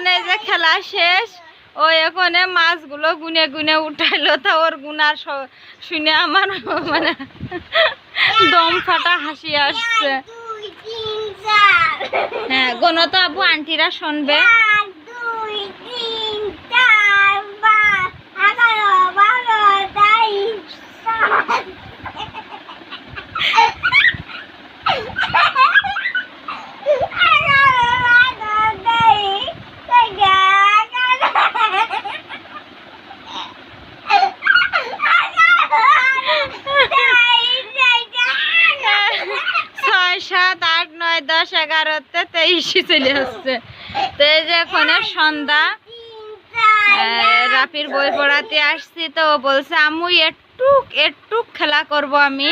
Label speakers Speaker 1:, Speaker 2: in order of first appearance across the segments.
Speaker 1: এখন এই যে খেলা শেষ ও এখানে মাছগুলো গুনে গুনে উঠাইলো। তা ওর গুনার শুনে আমার মানে দম ফাটা হাসি আসছে। হ্যাঁ তো আবু আন্টিরা শুনবে। এগারোতে চলে আসছে। তো এই যে এখানে সন্ধ্যা। রাফির বই পড়াতে আসছি তো বলছে, আম্মু একটুক একটুক খেলা করব আমি।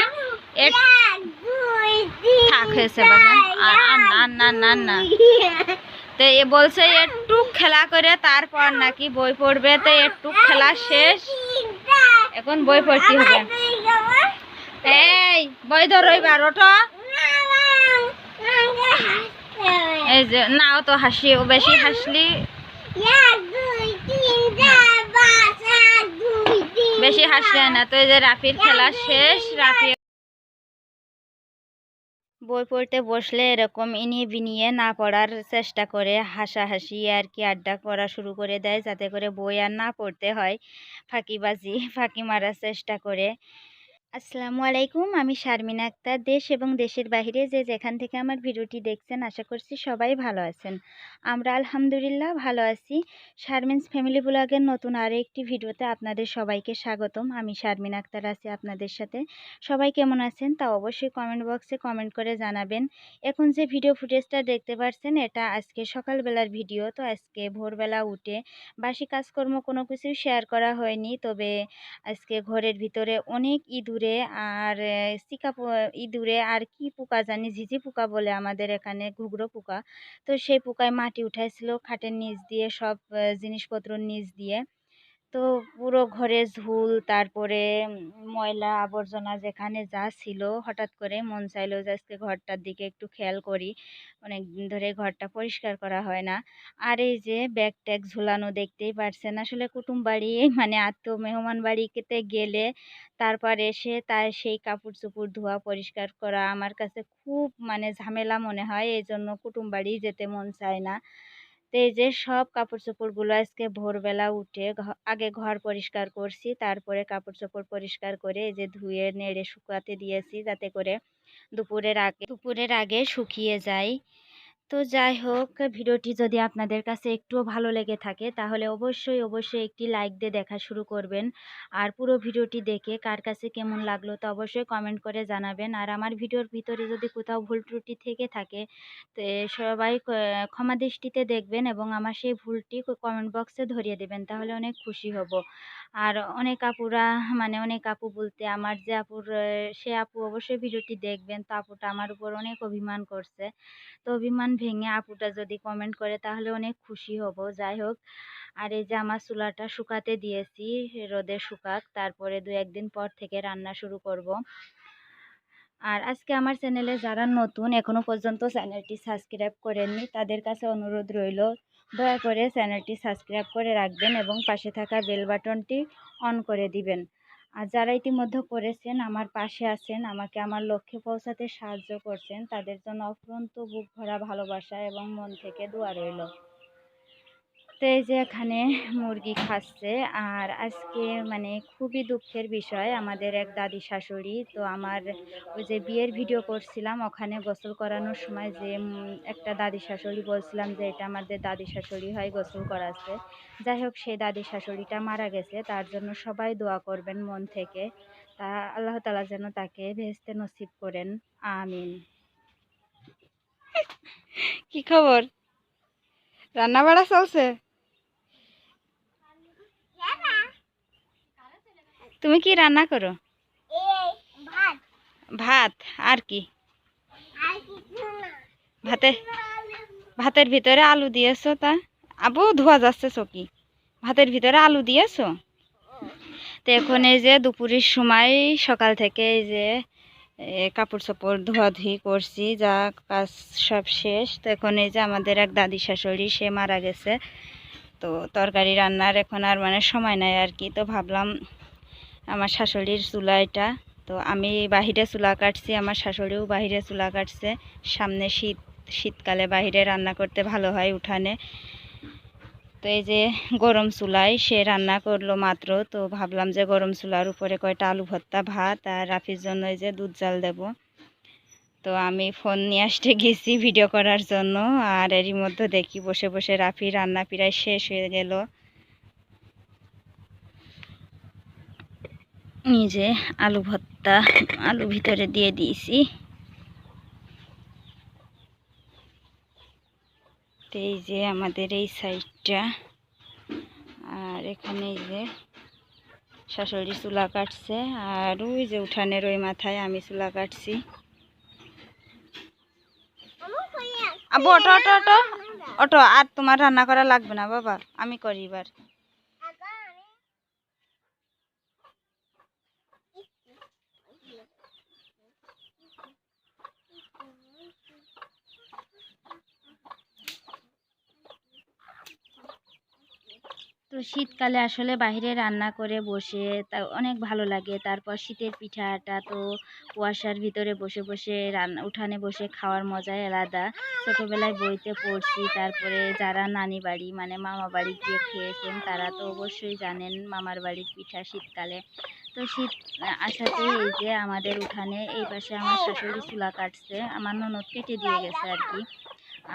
Speaker 1: থাক, হয়েছে আর না না না না। তো এ বলছে একটু খেলা করে তারপর নাকি বই পড়বে। তো একটু খেলা শেষ। এখন বই পড়তে হবে। এই, বই ধরো এবার ওঠো। এই যে হাসি বেশি হাসলি। বেশি হাসলে না। তো এই যে রাফির খেলা শেষ, রাফি বই পড়তে বসলে এরকম ইনিয়ে বিনিয়ে না পড়ার চেষ্টা করে, হাসাহাসি আর কি আড্ডা করা শুরু করে দেয়, যাতে করে বই আর না পড়তে হয়। ফাঁকিবাজি, ফাঁকি মারার চেষ্টা করে। আসসালামু আলাইকুম। আমি শারমিন আক্তার। দেশ এবং দেশের বাইরে যে যেখান থেকে আমার ভিডিওটি দেখছেন, আশা করছি সবাই ভালো আছেন। আমরা আলহামদুলিল্লাহ ভালো আছি। শারমিনস ফ্যামিলি ব্লগের নতুন আরও একটি ভিডিওতে আপনাদের সবাইকে স্বাগতম। আমি শারমিন আক্তার আছি আপনাদের সাথে। সবাই কেমন আছেন? তা অবশ্যই কমেন্ট বক্সে কমেন্ট করে জানাবেন। এখন যে ভিডিও ফুটেজটা দেখতে পাচ্ছেন এটা আজকে সকালবেলার ভিডিও তো আজকে ভোরবেলা উঠে বাসি কাজকর্ম কোনো কিছুই শেয়ার করা হয়নি। তবে আজকে ঘরের ভিতরে অনেক ইঁদুরে আর সিকা পো- ইঁদুরে আর কি পোকা জানি, ঝিঝি পোকা বলে আমাদের এখানে ঘুঘরো পোকা। তো সেই পোকায় মাটি উঠাইছিল, খাটের নিচ দিয়ে সব জিনিসপত্রর জিনিসপত্র নিচ দিয়ে। তো পুরো ঘরে ঝুল, তারপরে ময়লা আবর্জনা যেখানে যা ছিল, হঠাৎ করে মন চাইলো যে আজকে ঘরটার দিকে একটু খেয়াল করি। অনেক দিন ধরে ঘরটা পরিষ্কার করা হয় না। আর এই যে ব্যাগ ট্যাগ ঝুলানো দেখতেই পারছেন, আসলে কুটুম বাড়ি মানে আত্মীয় মেহমান বাড়িতে গেলে তারপর এসে তার সেই কাপড় চোপড় ধোয়া পরিষ্কার করা আমার কাছে খুব মানে ঝামেলা মনে হয়। এই জন্য কুটুম বাড়ি যেতে মন চায় না। তো এই যে সব কাপড় চোপড়গুলো আজকে ভোরবেলা উঠে আগে ঘর পরিষ্কার করছি, তারপরে কাপড় চোপড় পরিষ্কার করে এই যে ধুয়ে, নেড়ে, শুকাতে দিয়েছি যাতে করে দুপুরের আগে দুপুরের আগে শুকিয়ে যায়। তো যাই হোক, ভিডিওটি যদি আপনাদের কাছে একটুও ভালো লেগে থাকে, তাহলে অবশ্যই অবশ্যই একটি লাইক দিয়ে দেখা শুরু করবেন। আর পুরো ভিডিওটি দেখে কার কাছে কেমন লাগল তো অবশ্যই কমেন্ট করে জানাবেন। আর আমার ভিডিওর ভিতরে যদি কোথাও ভুল ত্রুটি থেকে থাকে, তো সবাই ক্ষমা দৃষ্টিতে দেখবেন এবং আমার সেই ভুলটি কমেন্ট বক্সে ধরিয়ে দেবেন, তাহলে অনেক খুশি হব। আর অনেক আপুরা মানে অনেক আপু বলতে আমার যে আপুর সে আপু অবশ্যই ভিডিওটি দেখবেন, তো আপুটা আমার উপর অনেক অভিমান করছে। তো অভিমান ভেঙে আপুটা যদি কমেন্ট করে তাহলে অনেক খুশি হব। যাই হোক, আর এই যে আমার চুলাটা শুকাতে দিয়েছি, রোদে শুকাক, তারপরে দু একদিন পর থেকে রান্না শুরু করব। আর আজকে আমার চ্যানেলে যারা নতুন, এখনও পর্যন্ত চ্যানেলটি সাবস্ক্রাইব করেননি, তাদের কাছে অনুরোধ রইল, দয়া করে চ্যানেলটি সাবস্ক্রাইব করে রাখবেন এবং পাশে থাকা বেল বাটনটি অন করে দিবেন। আর যারা ইতিমধ্যে করেছেন, আমার পাশে আছেন, আমাকে আমার লক্ষ্যে পৌঁছাতে সাহায্য করছেন, তাদের জন্য অফুরন্ত বুক ভরা ভালোবাসা এবং মন থেকে দোয়া রইল। তো এই যে এখানে মুরগি খাচ্ছে, আর আজকে মানে খুবই দুঃখের বিষয়, আমাদের এক দাদি শাশুড়ি, তো আমার ওই যে বিয়ের ভিডিও করছিলাম, ওখানে গোসল করানোর সময় যে একটা দাদি শাশুড়ি বলছিলাম যে, এটা আমাদের দাদি শাশুড়ি হয়, গোসল করাচ্ছে। যাই হোক, সেই দাদি শাশুড়িটা মারা গেছে, তার জন্য সবাই দোয়া করবেন মন থেকে। তা আল্লাহ তালা যেন তাকে ভেস্তে নসিব করেন, আমিন। কি খবর? রান্না বাড়া চলছে? তুমি কি রান্না করো? ভাত। আর কি? ভাতে ভাতের ভিতরে আলু দিয়েছ তা? আবু ধোয়া যাচ্ছে চকি ভাতের ভিতরে আলু দিয়েছ? তো এখন এই যে দুপুরের সময় সকাল থেকে এই যে কাপড় চোপড় ধোয়াধুয়ি করছি যা কাজ সব শেষ। তো এখন এই যে আমাদের এক দাদি শাশুড়ি সে মারা গেছে। তো তরকারি রান্নার এখন আর মানে সময় নাই আর কি। তো ভাবলাম আমার শাশুড়ির চুলা এটা। তো আমি বাহিরে চুলা কাটছি, আমার শাশুড়িও বাহিরে চুলা কাটছে। সামনে শীত, শীতকালে বাহিরে রান্না করতে ভালো হয় উঠানে। তো এই যে গরম চুলায় সে রান্না করল মাত্র, তো ভাবলাম যে গরম চুলার উপরে কয়টা আলু ভর্তা, ভাত আর রাফির জন্য এই যে দুধ জাল দেব। তো আমি ফোন নিয়ে আসতে গেছি ভিডিও করার জন্য, আর এরই মধ্যে দেখি বসে বসে রাফি রান্না প্রায় শেষ হয়ে গেল। যে আলু ভর্তা, আলু ভিতরে দিয়ে দিয়েছি। এই যে আমাদের এই সাইডটা, আর এখানে এই যে শাশুড়ি চুলা কাটছে, আর ওই যে উঠানের ওই মাথায় আমি চুলা কাটছি। অটো অটো অটো অটো আর তোমার রান্না করা লাগবে না বাবা, আমি করি এবার তো শীতকালে আসলে বাইরে রান্না করে বসে তা অনেক ভালো লাগে। তারপর শীতের পিঠাটা তো কুয়াশার ভিতরে বসে বসে রান্না উঠানে বসে খাওয়ার মজাই আলাদা। ছোটোবেলায় বইতে পড়ছি, তারপরে যারা নানি বাড়ি মানে মামা বাড়ি গিয়ে খেয়েছেন, তারা তো অবশ্যই জানেন মামার বাড়ির পিঠা শীতকালে। তো শীত আসাতে এই যে আমাদের উঠানে এই পাশে আমার শাশুড়ি চুলা কাটছে, আমার ননদ কেটে দিয়ে গেছে আর কি।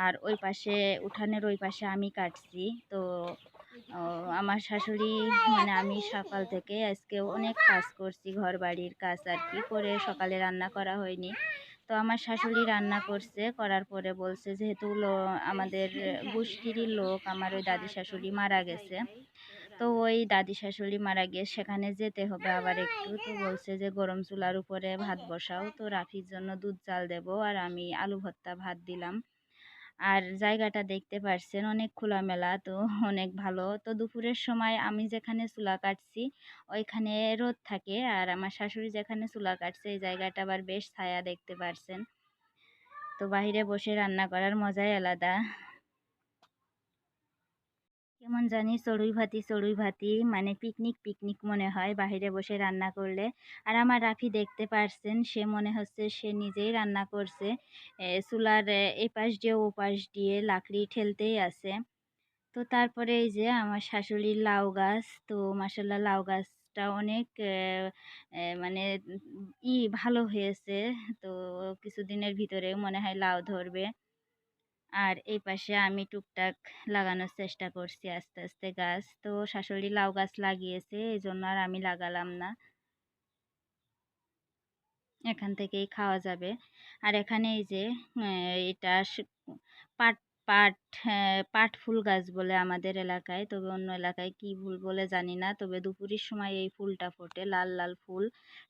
Speaker 1: আর ওই পাশে, উঠানের ওই পাশে আমি কাটছি। তো আমার শাশুড়ি মানে আমি সকাল থেকে আজকে অনেক কাজ করছি ঘর বাড়ির কাজ আর কি করে সকালে রান্না করা হয়নি। তো আমার শাশুড়ি রান্না করছে, করার পরে বলছে যেহেতু আমাদের গোষ্ঠীরই লোক, আমার ওই দাদি শাশুড়ি মারা গেছে। তো ওই দাদি শাশুড়ি মারা গিয়ে সেখানে যেতে হবে আবার একটু। তো বলছে যে গরম চুলার উপরে ভাত বসাও, তো রাফির জন্য দুধ চাল দেবো আর আমি আলু ভর্তা ভাত দিলাম। আর জায়গাটা দেখতে পারছেন, অনেক খোলামেলা, তো অনেক ভালো। তো দুপুরের সময় আমি যেখানে চুলা কাটছি, ওইখানে রোদ থাকে আর আমার শাশুড়ি যেখানে চুলা কাটছে, এই জায়গাটা আবার বেশ ছায়া দেখতে পারছেন। তো বাহিরে বসে রান্না করার মজাই আলাদা। কেমন জানি চড়ুই ভাতি চড়ুই ভাতি। মানে পিকনিক পিকনিক মনে হয় বাইরে বসে রান্না করলে। আর আমার রাফি দেখতে পারছেন সে মনে হচ্ছে সে নিজেই রান্না করছে। চুলার এ, এ পাশ দিয়ে ও পাশ দিয়ে লাকড়ি ঠেলতেই আছে। তো তারপরে এই যে আমার শাশুড়ির লাউ গাছ তো মাসাল্লাহ লাউ গাছটা অনেক মানে ই ভালো হয়েছে। তো কিছুদিনের ভিতরে মনে হয় লাউ ধরবে। আর এই পাশে আমি টুকটাক লাগানোর চেষ্টা করছি আস্তে আস্তে গাছ। তো শাশুড়ি লাউ গাছ লাগিয়েছে এই জন্য আর আমি লাগালাম না। এখান থেকেই খাওয়া যাবে। আর এখানে এই যে এটা পাট পাট পাট ফুল গাছ বলে আমাদের এলাকায়। তবে অন্য এলাকায় কি ফুল বলে জানি না। তবে দুপুরের সময় এই ফুলটা ফোটে, লাল লাল ফুল।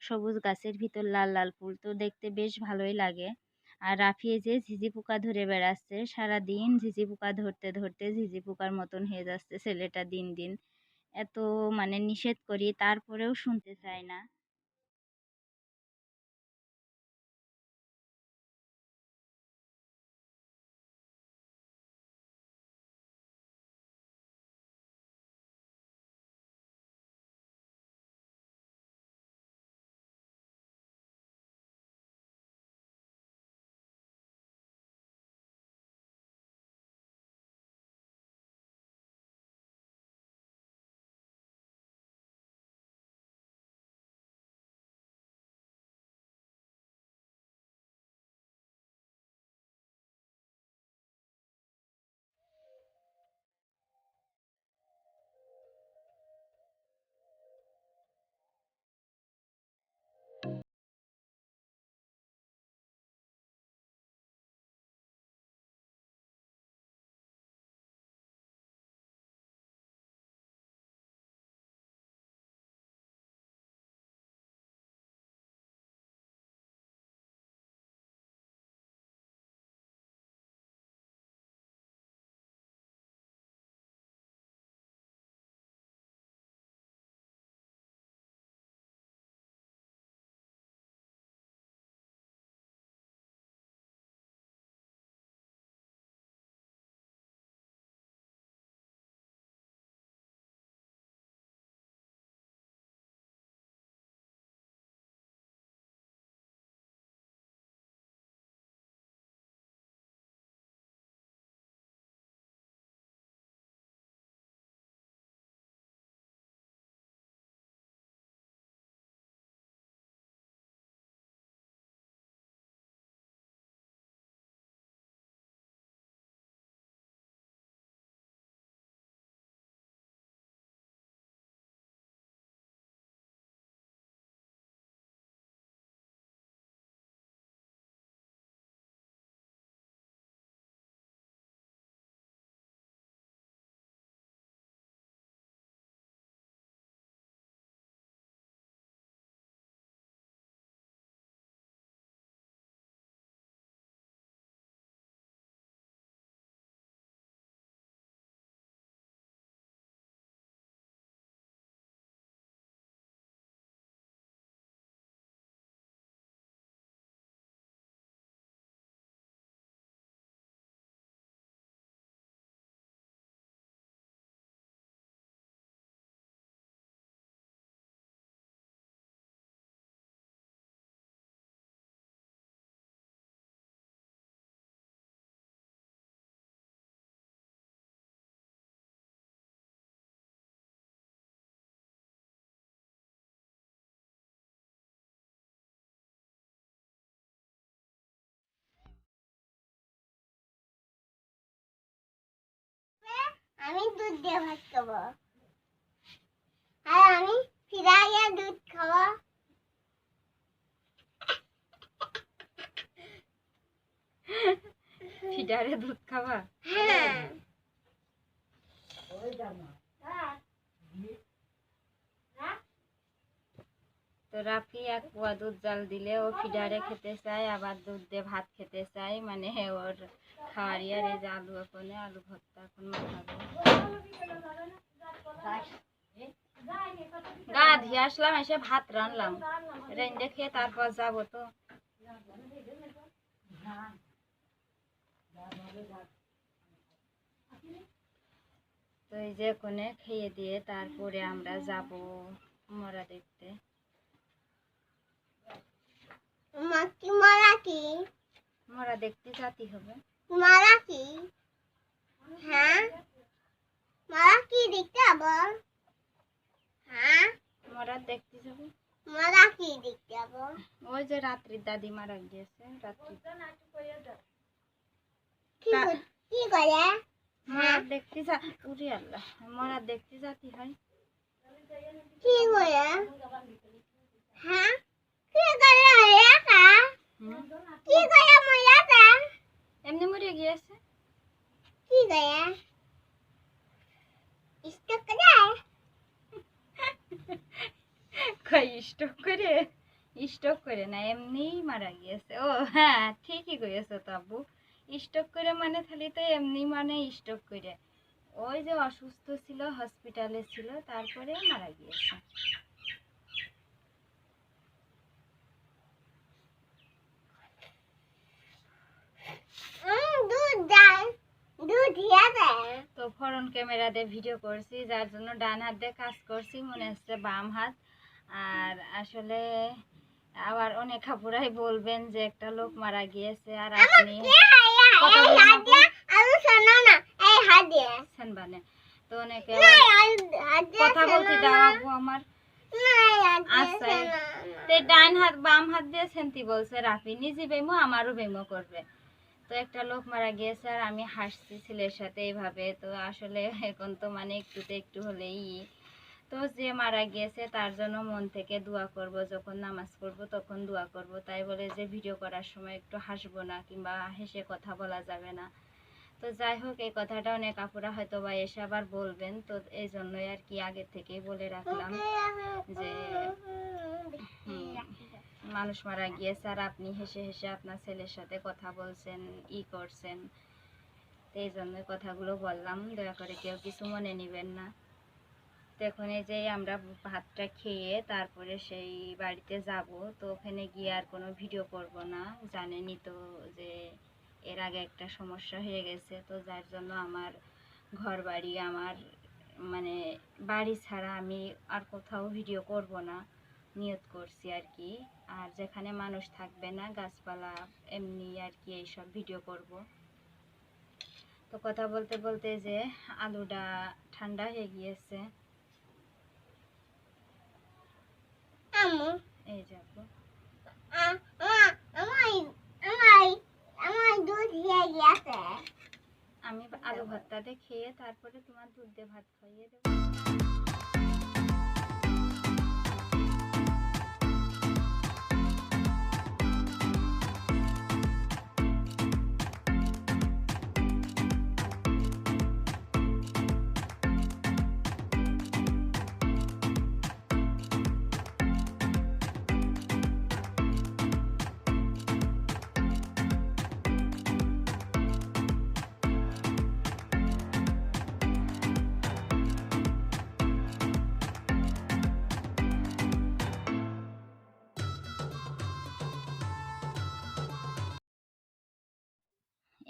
Speaker 1: সবুজ গাছের ভিতর লাল লাল ফুল। তো দেখতে বেশ ভালোই লাগে। আর রাফিয়ে যে ঝিঝি পোকা ধরে বেড়াচ্ছে, সারাদিন ঝিঝি পোকা ধরতে ধরতে ঝিঝি পোকার মতন হয়ে যাচ্ছে ছেলেটা দিন দিন। এত মানে নিষেধ করি, তারপরেও শুনতে চায় না।
Speaker 2: আমি দুধ দিয়ে ভাত খাব। আর আমি ফিরাইয়া দুধ খাব।
Speaker 1: ফিডারে দুধ খাবা?
Speaker 2: হ্যাঁ।
Speaker 1: তো রাফি এক পোয়া দুধ জাল দিলে ও ফিডারে খেতে চায় আবার দুধ দিয়ে ভাত খেতে চায় মানে ওর খাওয়ারই আর এই যে আলু ওখানে আলু ভর্তা এখন মাখাবো। গা ধুয়ে আসলাম এসে ভাত রানলাম। রেন্ডে খেয়ে তারপর যাব তো। তো এই যে কোনে খেয়ে দিয়ে তারপরে আমরা যাব মরা দেখতে।
Speaker 2: মরা
Speaker 1: দেখতে যাতে হবে।
Speaker 2: মারা কি হ্যাঁ? মারা কি দেখতে যাব হ্যাঁ?
Speaker 1: মরা দেখতে যাব?
Speaker 2: মারা কি দেখতে যাব
Speaker 1: ওই যে রাত্রির দাদি মারা গিয়েছে রাত্রি
Speaker 2: কি কর-
Speaker 1: মরা দেখতে যা উরি আল্লাহ মরা দেখতে যাতে হয়।
Speaker 2: কি করে? হ্যাঁ? কি করে
Speaker 1: হুম।
Speaker 2: কি করে মজাটা
Speaker 1: এমনি মরে গিয়েছে।
Speaker 2: কি করে স্টক করে?
Speaker 1: কই স্টক করে? স্টক করে না এমনিই মারা গিয়েছে। ও হ্যাঁ ঠিকই কইছো তো আব্বু। স্টক করে মানে খালি তো এমনি মানে স্টক করে। ওই যে অসুস্থ ছিল হসপিটালে ছিল তারপরে মারা গিয়েছে
Speaker 2: উম, দুধ দেয় দুধ হিয়া দেয়
Speaker 1: তো ফরন ক্যামেরা দিয়ে ভিডিও করছি যার জন্য ডান হাত দিয়ে কাজ করছি মনে হচ্ছে বাম হাত। আর আসলে আবার অনেক খাপুরাই বলবেন যে একটা লোক মারা গিয়েছে আর আপনি তো অনেকে কথা বলতে
Speaker 2: শোনো
Speaker 1: দাও। আমার। আচ্ছা। ডান হাত বাম হাত দিয়ে সেন্তি বলছে রাফি নিজে বেমো আমারও বেমো করবে। তো একটা লোক মারা গিয়েছে আর আমি হাসছি ছেলের সাথে এইভাবে। তো আসলে এখন তো মানে একটুতে একটু হলেই তো যে মারা গিয়েছে তার জন্য মন থেকে দোয়া করব যখন নামাজ পড়ব তখন দোয়া করব। তাই বলে যে ভিডিও করার সময় একটু হাসবো না কিংবা হেসে কথা বলা যাবে না। তো যাই হোক এই কথাটা অনেক আপুরা হয়তো বা এসে আবার বলবেন। তো এই জন্যই আর কি আগে থেকেই বলে রাখলাম যে মানুষ মারা গিয়েছে আর আপনি হেসে হেসে আপনার ছেলের সাথে কথা বলছেন, ই করছেন। তো এই জন্য কথাগুলো বললাম, দয়া করে কেউ কিছু মনে নেবেন না। এখন এই যে আমরা ভাতটা খেয়ে তারপরে সেই বাড়িতে যাব, তো ওখানে গিয়ে আর কোনো ভিডিও করব না। জানেনই তো যে এর আগে একটা সমস্যা হয়ে গেছে, তো যার জন্য আমার ঘর বাড়ি আমার মানে বাড়ি ছাড়া আমি আর কোথাও ভিডিও করব না, নিয়ত করছি আর কি। আর যেখানে মানুষ থাকবে না গাছপালা এমনি আর কি এইসব ভিডিও করব। তো কথা বলতে বলতে যে আলুটা ঠান্ডা হয়ে গিয়েছে। এই যাব
Speaker 2: আ-
Speaker 1: আমা- আলু ভর্তাটা খেয়ে তারপরে তোমার দুধ দিয়ে ভাত খাইয়ে দেবো।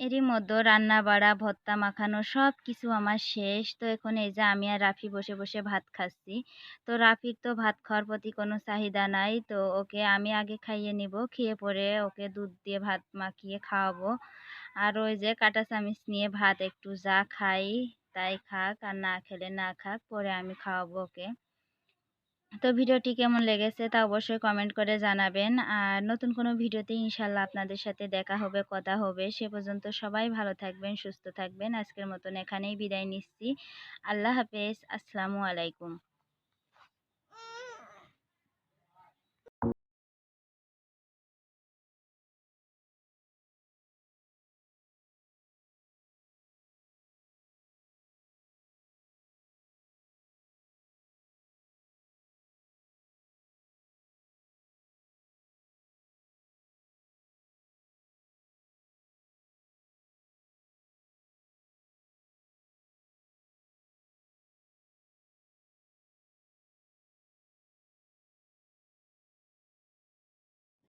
Speaker 1: এরই মধ্যে রান্না বাড়া ভর্তা মাখানো সব কিছু আমার শেষ। তো এখন এই যে আমি আর রাফি বসে বসে ভাত খাচ্ছি। তো রাফির তো ভাত খাওয়ার প্রতি কোনো চাহিদা নাই। তো ওকে আমি আগে খাইয়ে নিব, খেয়ে পরে ওকে দুধ দিয়ে ভাত মাখিয়ে খাওয়াবো। আর ওই যে কাঁটা চামিচ নিয়ে ভাত একটু যা খাই তাই খাক আর না খেলে না খাক, পরে আমি খাওয়াবো ওকে। তো ভিডিওটি কেমন লেগেছে তা অবশ্যই কমেন্ট করে জানাবেন। আর নতুন কোনো ভিডিওতে ইনশাল্লাহ আপনাদের সাথে দেখা হবে, কথা হবে, সে পর্যন্ত সবাই ভালো থাকবেন, সুস্থ থাকবেন। আজকের মতন এখানেই বিদায় নিচ্ছি। আল্লাহ হাফেজ। আসসালামু আলাইকুম।